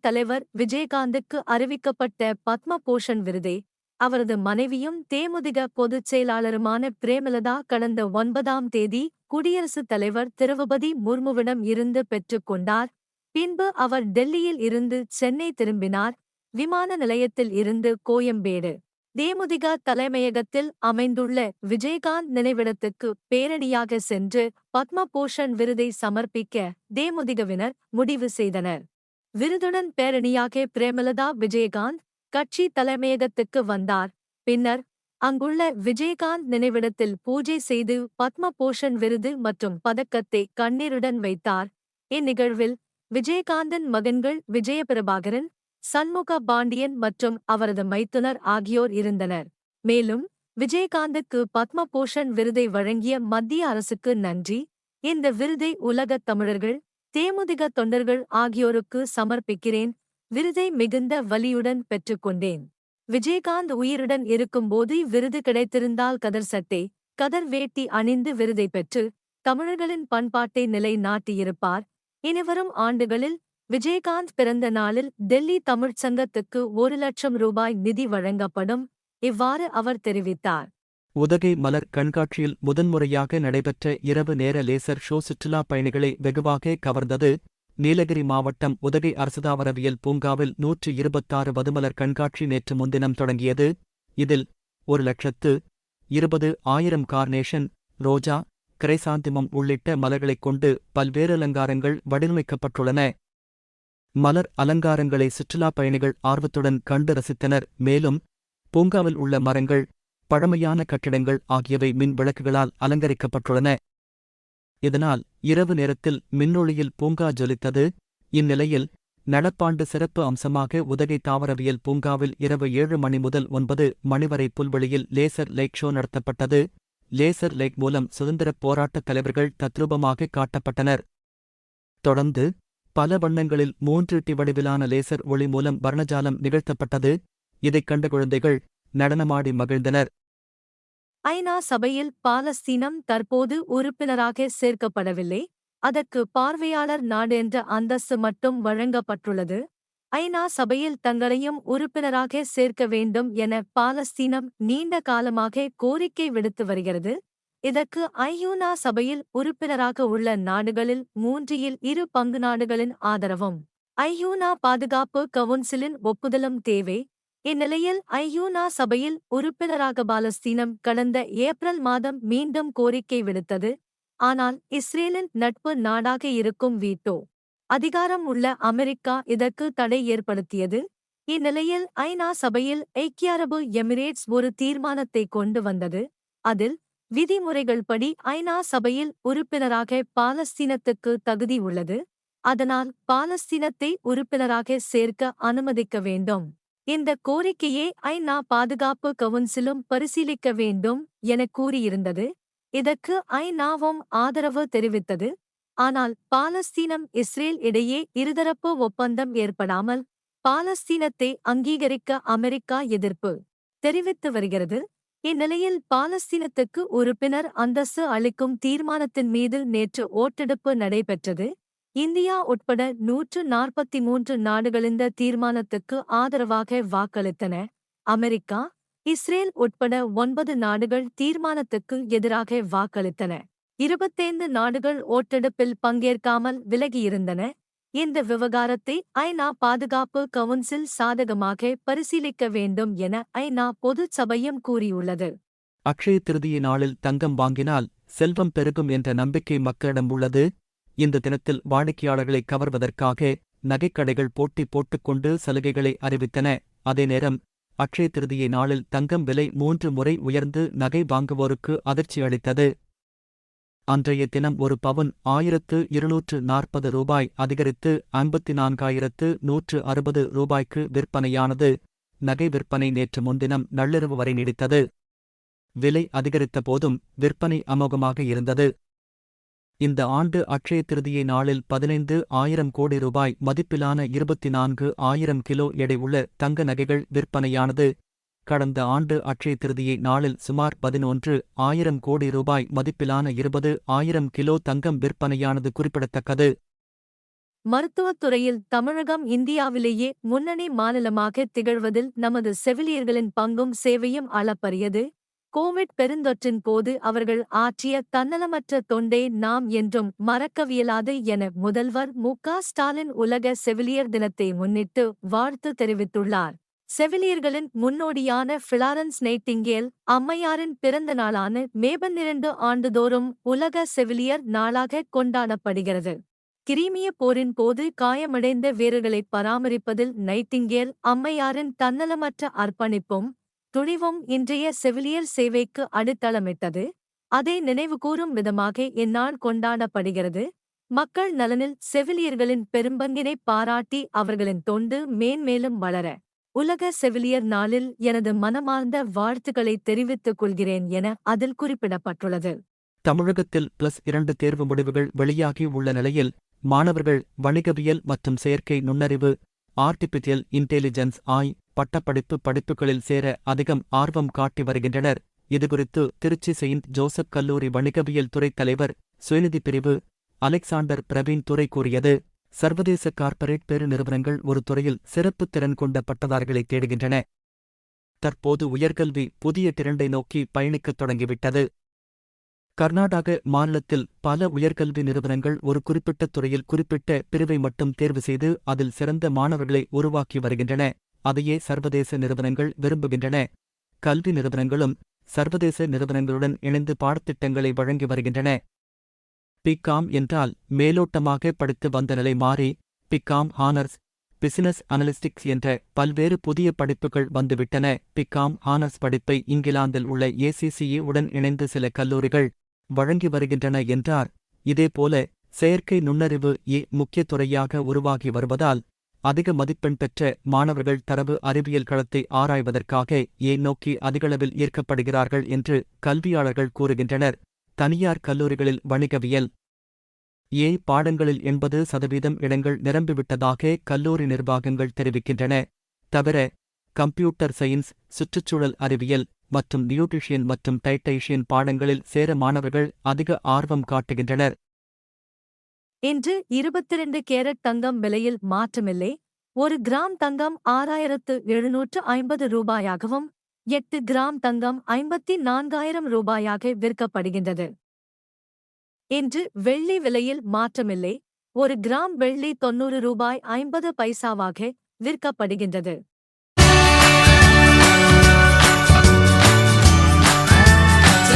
தலைவர் விஜயகாந்துக்கு அறிவிக்கப்பட்ட பத்ம பூஷன் விருதை அவரது மனைவியும் தேமுதிக பொதுச் செயலாளருமான பிரேமலதா கடந்த ஒன்பதாம் தேதி குடியரசுத் தலைவர் திரௌபதி முர்முவிடம் இருந்து பெற்றுக்கொண்டார் பின்பு அவர் டெல்லியில் இருந்து சென்னை திரும்பினார். விமான நிலையத்தில் இருந்து கோயம்பேடு. தேமுதிக தலைமையகத்தில் அமைந்துள்ள விஜயகாந்த் நினைவிடத்துக்கு பேரணியாக சென்று பத்மபூஷன் விருதை சமர்ப்பிக்க தேமுதிகவினர் முடிவு செய்தனர். விருதுடன் பேரணியாக பிரேமலதா விஜயகாந்த் கட்சி தலைமையகத்துக்கு வந்தார். பின்னர் அங்குள்ள விஜயகாந்த் நினைவிடத்தில் பூஜை செய்து பத்ம பூஷன் விருது மற்றும் பதக்கத்தை கண்ணீருடன் வைத்தார். இந்நிகழ்வில் விஜயகாந்தன் மகன்கள் விஜயபிரபாகரன் சண்முக பாண்டியன் மற்றும் அவரது மைத்துனர் ஆகியோர் இருந்தனர். மேலும் விஜயகாந்துக்கு பத்ம பூஷன் விருதை வழங்கிய மத்திய அரசுக்கு நன்றி. இந்த விருதை உலகத் தமிழர்கள் தேமுதிக தொண்டர்கள் ஆகியோருக்கு சமர்ப்பிக்கிறேன். விருதை மிகுந்த வலியுடன் பெற்றுக்கொண்டேன். விஜயகாந்த் உயிருடன் இருக்கும்போது விருது கிடைத்திருந்தால் கதர் சட்டை கதர் வேட்டி அணிந்து விருதை பெற்று தமிழர்களின் பண்பாட்டை நிலை நாட்டியிருப்பார் இனிவரும் ஆண்டுகளில் விஜயகாந்த் பிறந்த நாளில் டெல்லி தமிழ்ச் சங்கத்துக்கு ஒரு லட்சம் ரூபாய் நிதி வழங்கப்படும் இவ்வாறு அவர் தெரிவித்தார். உதகை மலர் கண்காட்சியில் முதன்முறையாக நடைபெற்ற இரவு நேர லேசர் ஷோ சுற்றுலா பயணிகளை வெகுவாக கவர்ந்தது. நீலகிரி மாவட்டம் உதகை அரசுதாவரவியல் பூங்காவில் நூற்று இருபத்தாறு வதுமலர் கண்காட்சி நேற்று முன்தினம் தொடங்கியது. இதில் ஒரு லட்சத்து இருபது ஆயிரம் கார்னேஷன் ரோஜா கிரைசாந்திமம் உள்ளிட்ட மலர்களைக் கொண்டு பல்வேறு அலங்காரங்கள் வடிவமைக்கப்பட்டுள்ளன. மலர் அலங்காரங்களை சுற்றுலாப் பயணிகள் ஆர்வத்துடன் கண்டு ரசித்தனர். மேலும் பூங்காவில் உள்ள மரங்கள் பழமையான கட்டிடங்கள் ஆகியவை மின் விளக்குகளால் அலங்கரிக்கப்பட்டுள்ளன. இதனால் இரவு நேரத்தில் மின்னொளியில் பூங்கா ஜொலித்தது. இந்நிலையில் நடப்பாண்டு சிறப்பு அம்சமாக உதகை தாவரவியல் பூங்காவில் இரவு ஏழு மணி முதல் ஒன்பது மணி வரை புல்வெளியில் லேசர் லைக் ஷோ நடத்தப்பட்டது. லேசர் லைக் மூலம் சுதந்திரப் போராட்டத் தலைவர்கள் தத்ரூபமாக காட்டப்பட்டனர். தொடர்ந்து பல வண்ணங்களில் மூன்று டி வடிவிலான லேசர் ஒளி மூலம் வர்ணஜாலம் நிகழ்த்தப்பட்டது. இதைக் கண்ட குழந்தைகள் நடனமாடி மகிழ்ந்தனர். ஐநா சபையில் பாலஸ்தீனம் தற்போது உறுப்பினராக சேர்க்கப்படவில்லை. அதற்கு பார்வையாளர் நாடு என்ற அந்தஸ்து மட்டும் வழங்கப்பட்டுள்ளது. ஐநா சபையில் தங்களையும் உறுப்பினராக சேர்க்க வேண்டும் என பாலஸ்தீனம் நீண்ட காலமாக கோரிக்கை விடுத்து வருகிறது. இதற்கு ஐயூனா சபையில் உறுப்பினராக உள்ள நாடுகளில் மூன்றில் இரு பங்கு நாடுகளின் ஆதரவும். ஐயூனா பாதுகாப்பு கவுன்சிலின் ஒப்புதலும் தேவை. இந்நிலையில் ஐயூனா சபையில் உறுப்பினராக பாலஸ்தீனம் கடந்த ஏப்ரல் மாதம் மீண்டும் கோரிக்கை விடுத்தது. ஆனால் இஸ்ரேலின் நட்பு நாடாக இருக்கும் வீட்டோ அதிகாரம் உள்ள அமெரிக்கா இதற்கு தடை ஏற்படுத்தியது. இந்நிலையில் ஐநா சபையில் ஐக்கிய அரபு எமிரேட்ஸ் ஒரு தீர்மானத்தை கொண்டு வந்தது. அதில் விதிமுறைகள் படி ஐநா சபையில் உறுப்பினராக பாலஸ்தீனத்துக்கு தகுதி உள்ளது. அதனால் பாலஸ்தீனத்தை உறுப்பினராக சேர்க்க அனுமதிக்க வேண்டும். இந்த கோரிக்கையை ஐநா பாதுகாப்பு கவுன்சிலும் பரிசீலிக்க வேண்டும் என கூறியிருந்தது. இதற்கு ஐநாவும் ஆதரவு தெரிவித்தது. ஆனால் பாலஸ்தீனம் இஸ்ரேல் இடையே இருதரப்பு ஒப்பந்தம் ஏற்படாமல் பாலஸ்தீனத்தை அங்கீகரிக்க அமெரிக்கா எதிர்ப்பு தெரிவித்து வருகிறது. இந்நிலையில் பாலஸ்தீனத்துக்கு உறுப்பினர் அந்தஸ்து அளிக்கும் தீர்மானத்தின் மீது நேற்று ஓட்டெடுப்பு நடைபெற்றது. இந்தியா உட்பட நூற்று நாற்பத்தி மூன்று நாடுகள் இந்த தீர்மானத்துக்கு ஆதரவாக வாக்களித்தன. அமெரிக்கா இஸ்ரேல் உட்பட ஒன்பது நாடுகள் தீர்மானத்துக்கு எதிராக வாக்களித்தன. இருபத்தைந்து நாடுகள் ஓட்டெடுப்பில் பங்கேற்காமல் விலகியிருந்தன. இந்த விவகாரத்தை ஐநா பாதுகாப்பு கவுன்சில் சாதகமாக பரிசீலிக்க வேண்டும் என ஐநா பொதுச் சபையும் கூறியுள்ளது. அக்ஷய திருதிய நாளில் தங்கம் வாங்கினால் செல்வம் பெருகும் என்ற நம்பிக்கை மக்களிடம் உள்ளது. இந்த தினத்தில் வாடிக்கையாளர்களை கவர்வதற்காக நகைக்கடைகள் போட்டி போட்டுக்கொண்டு சலுகைகளை அறிவித்தன. அதே நேரம் அக்ஷய திருதியை நாளில் தங்கம் விலை மூன்று முறை உயர்ந்து நகை வாங்குவோருக்கு அதிர்ச்சி அளித்தது. அன்றைய தினம் ஒரு பவுன் ஆயிரத்து இருநூற்று நாற்பது ரூபாய் அதிகரித்து ஐம்பத்தி நான்காயிரத்து நூற்று அறுபது ரூபாய்க்கு விற்பனையானது. நகை விற்பனை நேற்று முன்தினம் நள்ளிரவு வரை நீடித்தது. விலை அதிகரித்த போதும் விற்பனை அமோகமாக இருந்தது. இந்த ஆண்டு அக்ஷய திருதியை நாளில் பதினைந்து ஆயிரம் கோடி ரூபாய் மதிப்பிலான இருபத்தி நான்கு ஆயிரம் கிலோ எடை உள்ள தங்க நகைகள் விற்பனையானது. கடந்த ஆண்டு அக்ஷய திருதியை நாளில் சுமார் பதினொன்று ஆயிரம் கோடி ரூபாய் மதிப்பிலான இருபது ஆயிரம் கிலோ தங்கம் விற்பனையானது குறிப்பிடத்தக்கது. மருத்துவத் துறையில் தமிழகம் இந்தியாவிலேயே முன்னணி மாநிலமாக திகழ்வதில் நமது செவிலியர்களின் பங்கும் சேவையும் அளப்பரியது. கோவிட் பெருந்தொற்றின் போது அவர்கள் ஆற்றிய தன்னலமற்ற தொண்டே நாம் என்றும் மறக்கவியலாது என முதல்வர் மு. ஸ்டாலின் உலக செவிலியர் தினத்தை முன்னிட்டு வாழ்த்து தெரிவித்துள்ளார். செவிலியர்களின் முன்னோடியான ஃபிளாரன்ஸ் நைட்டிங்கேல் அம்மையாரின் பிறந்த நாளான மேபன்னிரண்டு ஆண்டுதோறும் உலக செவிலியர் நாளாக கொண்டாடப்படுகிறது. கிரீமிய போரின் போது காயமடைந்த வீரர்களை பராமரிப்பதில் நைட்டிங்கேல் அம்மையாரின் தன்னலமற்ற அர்ப்பணிப்பும் துணிவும் இன்றைய செவிலியர் சேவைக்கு அடித்தளமிட்டது. அதை நினைவுகூரும் விதமாக இந்நாள் கொண்டாடப்படுகிறது. மக்கள் நலனில் செவிலியர்களின் பெரும்பங்கினை பாராட்டி அவர்களின் தொண்டு மேன்மேலும் வளர உலக செவிலியர் நாளில் எனது மனமார்ந்த வாழ்த்துக்களை தெரிவித்துக் கொள்கிறேன் என அதில் குறிப்பிடப்பட்டுள்ளது. தமிழகத்தில் பிளஸ் இரண்டு தேர்வு முடிவுகள் வெளியாகி உள்ள நிலையில் மாணவர்கள் வணிகவியல் மற்றும் செயற்கை நுண்ணறிவு ஆர்டிபிஷியல் இன்டெலிஜென்ஸ் ஆய் பட்டப்படிப்பு படிப்புகளில் சேர அதிகம் ஆர்வம் காட்டி வருகின்றனர். இதுகுறித்து திருச்சி செயின்ட் ஜோசப் கல்லூரி வணிகவியல் துறைத் தலைவர் சுயநிதி பிரிவு அலெக்சாண்டர் பிரவீன் துறை கூறியது சர்வதேச கார்ப்பரேட் பெருநிறுவனங்கள் ஒரு துறையில் சிறப்பு திறன் கொண்ட பட்டதாரிகளை தேடுகின்றன. தற்போது உயர்கல்வி புதிய திரண்டை நோக்கி பயணிக்கத் தொடங்கிவிட்டது. கர்நாடக மாநிலத்தில் பல உயர்கல்வி நிறுவனங்கள் ஒரு குறிப்பிட்ட துறையில் குறிப்பிட்ட பிரிவை மட்டும் தேர்வு செய்து அதில் சிறந்த மாணவர்களை உருவாக்கி வருகின்றன. அதையே சர்வதேச நிறுவனங்கள் விரும்புகின்றன. கல்வி நிறுவனங்களும் சர்வதேச நிறுவனங்களுடன் இணைந்து பாடத்திட்டங்களை வழங்கி வருகின்றன. பிகாம் என்றால் மேலோட்டமாக படித்து வந்த நிலை மாறி பிகாம் ஹானர்ஸ் பிசினஸ் அனலிஸ்டிக்ஸ் என்ற பல்வேறு புதிய படிப்புகள் வந்துவிட்டன. பிகாம் ஹானர்ஸ் படிப்பை இங்கிலாந்தில் உள்ள ஏசிசிஇ உடன் இணைந்து சில கல்லூரிகள் வழங்கி வருகின்றன என்றார். இதேபோல செயற்கை நுண்ணறிவு ஏ முக்கிய துறையாக உருவாகி வருவதால் அதிக மதிப்பெண் பெற்ற மாணவர்கள் தரவு அறிவியல் களத்தை ஆராய்வதற்காக ஏ நோக்கி அதிகளவில் ஈர்க்கப்படுகிறார்கள் என்று கல்வியாளர்கள் கூறுகின்றனர். தனியார் கல்லூரிகளில் வணிகவியல் ஏ பாடங்களில் எண்பது சதவீதம் இடங்கள் நிரம்பிவிட்டதாக கல்லூரி நிர்வாகங்கள் தெரிவிக்கின்றன. தவிர கம்ப்யூட்டர் சயின்ஸ் சுற்றுச்சூழல் அறிவியல் மற்றும் நியூட்ரிஷியன் மற்றும் டைட்டைஷியன் பாடங்களில் சேர மாணவர்கள் அதிக ஆர்வம் காட்டுகின்றனர். இன்று இருபத்திரண்டு கேரட் தங்கம் விலையில் மாற்றமில்லை. ஒரு கிராம் தங்கம் ஆறாயிரத்து எழுநூற்று ஐம்பது ரூபாயாகவும் எட்டு கிராம் தங்கம் ஐம்பத்தி நான்காயிரம் ரூபாயாக விற்கப்படுகின்றது. இன்று வெள்ளி விலையில் மாற்றமில்லை. ஒரு கிராம் வெள்ளி தொன்னூறு ரூபாய் ஐம்பது பைசாவாக விற்கப்படுகின்றது.